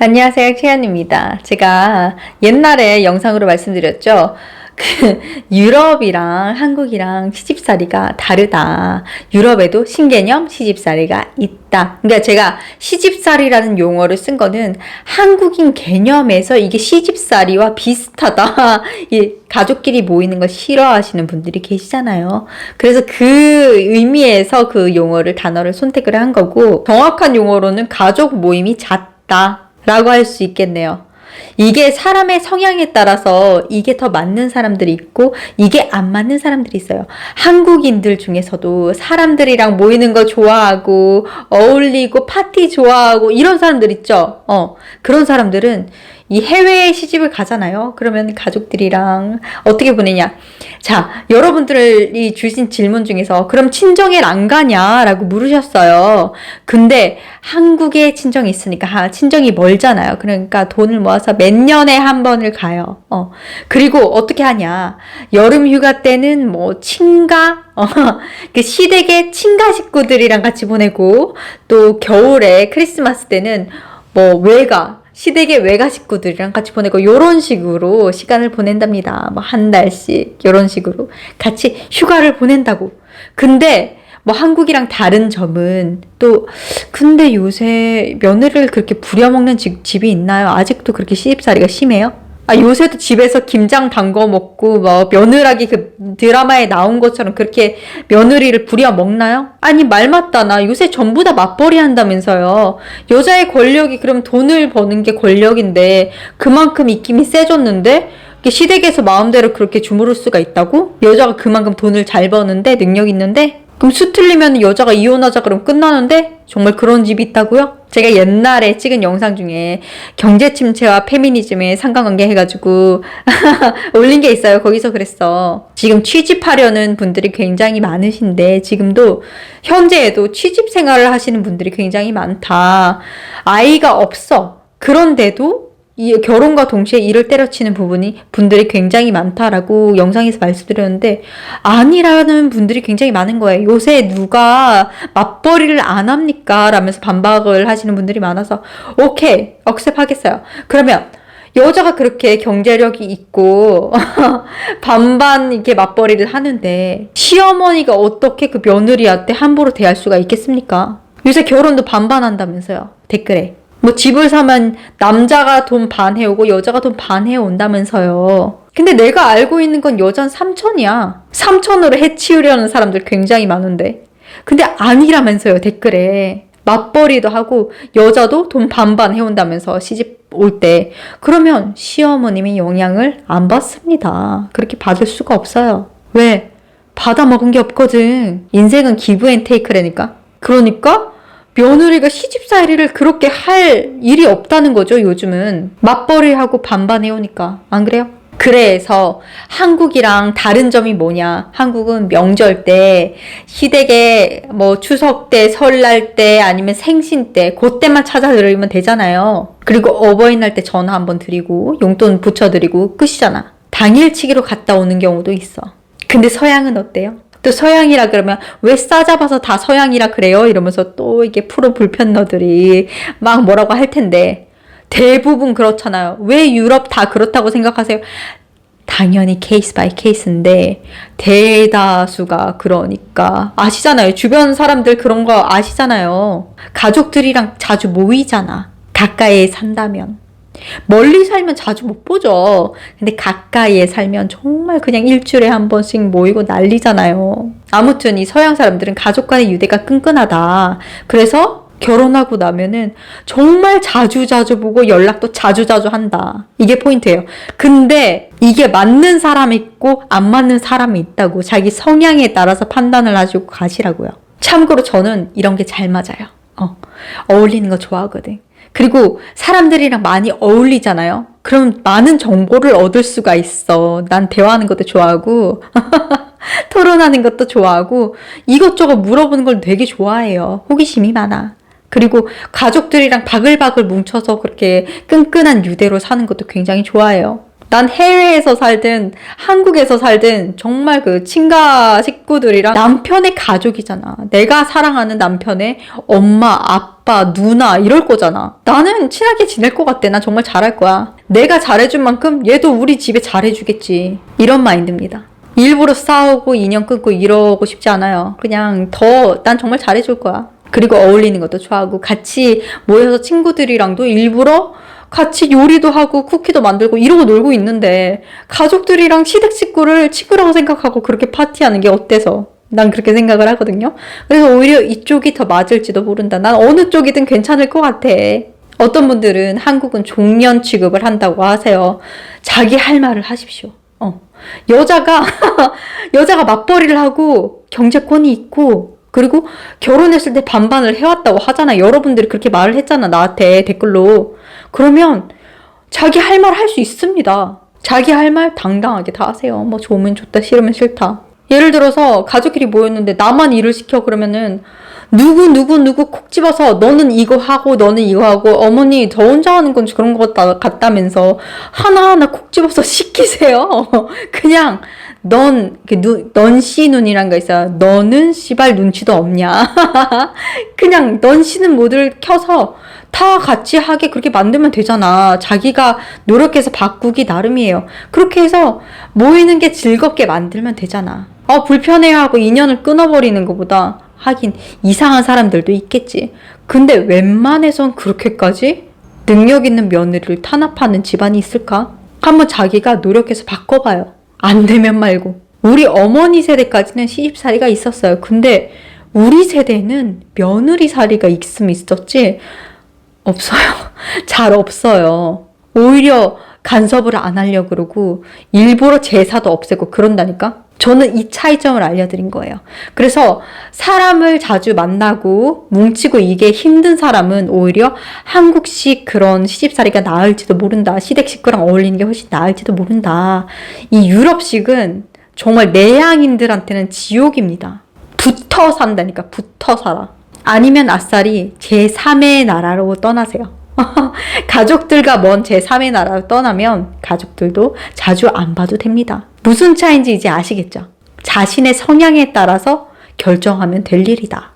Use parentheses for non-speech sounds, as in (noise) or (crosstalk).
안녕하세요, 채연입니다. 제가 옛날에 영상으로 말씀드렸죠. 그 (laughs) 유럽이랑 한국이랑 시집살이가 다르다. 유럽에도 신개념 시집살이가 있다. 그러니까 제가 시집살이라는 용어를 쓴 거는 한국인 개념에서 이게 시집살이와 비슷하다. (laughs) 이 가족끼리 모이는 걸 싫어하시는 분들이 계시잖아요. 그래서 그 의미에서 그 용어를 단어를 선택을 한 거고 정확한 용어로는 가족 모임이 잦다. 라고 할 수 있겠네요. 이게 사람의 성향에 따라서 이게 더 맞는 사람들이 있고 이게 안 맞는 사람들이 있어요. 한국인들 중에서도 사람들이랑 모이는 거 좋아하고 어울리고 파티 좋아하고 이런 사람들 있죠. 어. 그런 사람들은 이 해외에 시집을 가잖아요. 그러면 가족들이랑 어떻게 보내냐. 자, 여러분들이 주신 질문 중에서 그럼 친정에 안 가냐라고 물으셨어요. 근데 한국에 친정이 있으니까 하, 친정이 멀잖아요. 그러니까 돈을 모아서 몇 년에 한 번을 가요. 어. 그리고 어떻게 하냐. 여름 휴가 때는 뭐 친가 어, (laughs) 그 시댁의 친가 식구들이랑 같이 보내고 또 겨울에 크리스마스 때는 뭐 외가 시댁의 외가 식구들이랑 같이 보내고 요런 식으로 시간을 보낸답니다. 뭐 한 달씩 요런 식으로 같이 휴가를 보낸다고. 근데 뭐 한국이랑 다른 점은 또 근데 요새 며느리를 그렇게 부려먹는 집, 집이 있나요? 아직도 그렇게 시집살이가 심해요? 아, 요새도 집에서 김장 담궈 먹고, 뭐, 며느라기 그 드라마에 나온 것처럼 그렇게 며느리를 부려 먹나요? 아니, 말 맞다. 나 요새 전부 다 맞벌이 한다면서요. 여자의 권력이 그럼 돈을 버는 게 권력인데, 그만큼 입김이 세졌는데, 시댁에서 마음대로 그렇게 주무를 수가 있다고? 여자가 그만큼 돈을 잘 버는데, 능력 있는데? 그럼 수 틀리면 여자가 이혼하자 그럼 끝나는데? 정말 그런 집이 있다고요? 제가 옛날에 찍은 영상 중에 경제 침체와 페미니즘의 상관관계 해가지고 (laughs) 올린 게 있어요. 거기서 그랬어. 지금 취집하려는 분들이 굉장히 많으신데 지금도 현재에도 취집 생활을 하시는 분들이 굉장히 많다. 아이가 없어. 그런데도 이 결혼과 동시에 일을 때려치는 부분이 분들이 굉장히 많다라고 영상에서 말씀드렸는데 아니라는 분들이 굉장히 많은 거예요. 요새 누가 맞벌이를 안 합니까? 라면서 반박을 하시는 분들이 많아서 오케이 억셉하겠어요. 그러면 여자가 그렇게 경제력이 있고 (laughs) 반반 이렇게 맞벌이를 하는데 시어머니가 어떻게 그 며느리한테 함부로 대할 수가 있겠습니까? 요새 결혼도 반반 한다면서요. 댓글에. 뭐 집을 사면 남자가 돈 반 해오고 여자가 돈 반 해온다면서요. 근데 내가 알고 있는 건 여자는 3천이야. 3천으로 해치우려는 사람들 굉장히 많은데. 근데 아니라면서요, 댓글에. 맞벌이도 하고 여자도 돈 반반 해온다면서 시집 올 때. 그러면 시어머님이 영향을 안 받습니다. 그렇게 받을 수가 없어요. 왜? 받아 먹은 게 없거든. 인생은 기브 앤 테이크라니까. 그러니까 며느리가 시집살이를 그렇게 할 일이 없다는 거죠, 요즘은. 맞벌이하고 반반 해오니까. 안 그래요? 그래서 한국이랑 다른 점이 뭐냐. 한국은 명절 때, 시댁에 뭐 추석 때, 설날 때, 아니면 생신 때, 그때만 찾아드리면 되잖아요. 그리고 어버이날 때 전화 한번 드리고, 용돈 붙여드리고, 끝이잖아. 당일치기로 갔다 오는 경우도 있어. 근데 서양은 어때요? 또 서양이라 그러면 왜 싸잡아서 다 서양이라 그래요? 이러면서 또 이게 프로 불편너들이 막 뭐라고 할 텐데 대부분 그렇잖아요. 왜 유럽 다 그렇다고 생각하세요? 당연히 케이스 바이 케이스인데 대다수가 그러니까 아시잖아요. 주변 사람들 그런 거 아시잖아요. 가족들이랑 자주 모이잖아. 가까이에 산다면. 멀리 살면 자주 못 보죠. 근데 가까이에 살면 정말 그냥 일주일에 한 번씩 모이고 난리잖아요. 아무튼 이 서양 사람들은 가족 간의 유대가 끈끈하다. 그래서 결혼하고 나면은 정말 자주 자주 보고 연락도 자주 자주 한다. 이게 포인트예요. 근데 이게 맞는 사람이 있고 안 맞는 사람이 있다고 자기 성향에 따라서 판단을 하시고 가시라고요. 참고로 저는 이런 게 잘 맞아요. 어, 어울리는 거 좋아하거든. 그리고 사람들이랑 많이 어울리잖아요. 그럼 많은 정보를 얻을 수가 있어. 난 대화하는 것도 좋아하고, (laughs) 토론하는 것도 좋아하고, 이것저것 물어보는 걸 되게 좋아해요. 호기심이 많아. 그리고 가족들이랑 바글바글 뭉쳐서 그렇게 끈끈한 유대로 사는 것도 굉장히 좋아해요. 난 해외에서 살든 한국에서 살든 정말 그 친가 식구들이랑 남편의 가족이잖아. 내가 사랑하는 남편의 엄마, 아빠, 누나 이럴 거잖아. 나는 친하게 지낼 것 같아. 난 정말 잘할 거야. 내가 잘해준 만큼 얘도 우리 집에 잘해주겠지. 이런 마인드입니다. 일부러 싸우고 인연 끊고 이러고 싶지 않아요. 그냥 더 난 정말 잘해줄 거야. 그리고 어울리는 것도 좋아하고 같이 모여서 친구들이랑도 일부러 같이 요리도 하고 쿠키도 만들고 이러고 놀고 있는데 가족들이랑 시댁 식구를 친구라고 생각하고 그렇게 파티하는 게 어때서? 난 그렇게 생각을 하거든요. 그래서 오히려 이쪽이 더 맞을지도 모른다. 난 어느 쪽이든 괜찮을 것 같아. 어떤 분들은 한국은 종년 취급을 한다고 하세요. 자기 할 말을 하십시오. 어. 여자가, (laughs) 여자가 맞벌이를 하고 경제권이 있고, 그리고 결혼했을 때 반반을 해왔다고 하잖아. 여러분들이 그렇게 말을 했잖아. 나한테 댓글로. 그러면 자기 할 말 할 수 있습니다. 자기 할 말 당당하게 다 하세요. 뭐 좋으면 좋다, 싫으면 싫다. 예를 들어서 가족끼리 모였는데 나만 일을 시켜 그러면은 누구 누구 누구 콕 집어서 너는 이거 하고 너는 이거 하고 어머니 저 혼자 하는 건 그런 것 같다, 같다면서 하나하나 콕 집어서 (laughs) 시키세요. 그냥 넌, 그 눈, 넌 씨 눈이란 거 있어요. 너는 씨발 눈치도 없냐. (laughs) 그냥 넌 씨는 모드를 켜서 다 같이 하게 그렇게 만들면 되잖아. 자기가 노력해서 바꾸기 나름이에요. 그렇게 해서 모이는 게 즐겁게 만들면 되잖아. 어, 불편해하고 인연을 끊어버리는 것보다 하긴 이상한 사람들도 있겠지. 근데 웬만해선 그렇게까지 능력 있는 며느리를 탄압하는 집안이 있을까? 한번 자기가 노력해서 바꿔봐요. 안 되면 말고. 우리 어머니 세대까지는 시집살이가 있었어요. 근데 우리 세대는 며느리살이가 있으면 있었지 없어요. (laughs) 잘 없어요. 오히려 간섭을 안 하려고 그러고 일부러 제사도 없애고 그런다니까? 저는 이 차이점을 알려드린 거예요. 그래서 사람을 자주 만나고 뭉치고 이게 힘든 사람은 오히려 한국식 그런 시집살이가 나을지도 모른다. 시댁 식구랑 어울리는 게 훨씬 나을지도 모른다. 이 유럽식은 정말 내향인들한테는 지옥입니다. 붙어 산다니까, 붙어 살아. 아니면 아싸리 제3의 나라로 떠나세요. (laughs) 가족들과 먼 제3의 나라로 떠나면 가족들도 자주 안 봐도 됩니다. 무슨 차인지 이제 아시겠죠? 자신의 성향에 따라서 결정하면 될 일이다.